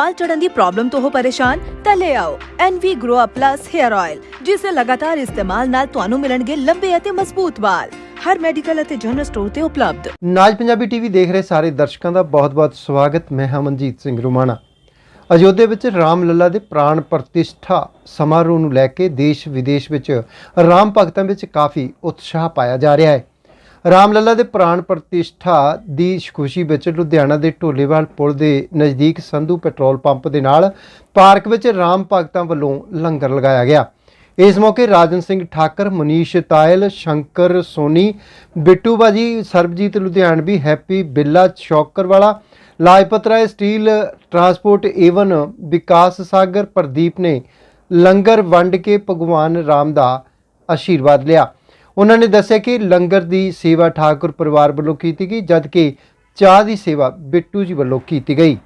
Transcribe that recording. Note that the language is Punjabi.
ਵਾਲ ਝੜਨ ਦੀ ਪ੍ਰੋਬਲਮ ਤੋਂ ਹੋ ਪਰੇਸ਼ਾਨ, ਤਾਂ ਲੈ ਆਓ NV Grow Up Plus Hair Oil ਜਿਸ ਦੇ ਲਗਾਤਾਰ ਇਸਤੇਮਾਲ ਨਾਲ ਤੁਹਾਨੂੰ ਮਿਲਣਗੇ ਲੰਬੇ ਅਤੇ ਮਜ਼ਬੂਤ ਵਾਲ। ਹਰ ਮੈਡੀਕਲ ਅਤੇ ਜਨਰਲ ਸਟੋਰ ਤੇ ਉਪਲਬਧ। ਨਾਜ ਪੰਜਾਬੀ ਟੀਵੀ ਦੇਖ ਰਹੇ ਸਾਰੇ ਦਰਸ਼ਕਾਂ ਦਾ ਬਹੁਤ-ਬਹੁਤ ਸਵਾਗਤ। ਮੈਂ ਹਾਂ ਮਨਜੀਤ ਸਿੰਘ ਰੁਮਾਣਾ। ਅਯੋਧਿਆ ਵਿੱਚ ਰਾਮ ਲੱਲਾ ਦੇ ਪ੍ਰਾਣ ਪ੍ਰਤਿਸ਼ਠਾ ਸਮਾਰੋਹ ਨੂੰ ਲੈ ਕੇ ਦੇਸ਼ ਵਿਦੇਸ਼ ਵਿੱਚ ਰਾਮ ਭਗਤਾਂ ਵਿੱਚ ਕਾਫੀ ਉਤਸ਼ਾਹ ਪਾਇਆ ਜਾ ਰਿਹਾ ਹੈ। ਰਾਮ ਲੱਲਾ ਦੇ ਪ੍ਰਾਣ ਪ੍ਰਤਿਸ਼ਠਾ ਦੀ ਖੁਸ਼ੀ ਵਿੱਚ ਲੁਧਿਆਣਾ ਦੇ ਢੋਲੇਵਾਲ ਪੁਲ ਦੇ ਨਜ਼ਦੀਕ ਸੰਧੂ ਪੈਟਰੋਲ ਪੰਪ ਦੇ ਨਾਲ ਪਾਰਕ ਵਿੱਚ ਰਾਮ ਭਗਤਾਂ ਵੱਲੋਂ ਲੰਗਰ ਲਗਾਇਆ ਗਿਆ। ਇਸ ਮੌਕੇ ਰਾਜਨ ਸਿੰਘ ਠਾਕਰ, Manish ਤਾਇਲ, Shankar Soni Bittu Baji Sarabjit Ludhianvi Happy Billa Shaukarwala Lajpat Rai steel transport Avon, Vikas Sagar, Pradeep ਨੇ ਲੰਗਰ ਵੰਡ ਕੇ ਭਗਵਾਨ ਰਾਮ ਦਾ ਆਸ਼ੀਰਵਾਦ ਲਿਆ। ਉਹਨਾਂ ਨੇ ਦੱਸਿਆ ਕਿ ਲੰਗਰ ਦੀ ਸੇਵਾ ਠਾਕੁਰ ਪਰਿਵਾਰ ਵੱਲੋਂ ਕੀਤੀ ਗਈ, ਜਦਕਿ ਚਾਹ ਦੀ ਸੇਵਾ ਬਿੱਟੂ ਜੀ ਵੱਲੋਂ ਕੀਤੀ ਗਈ।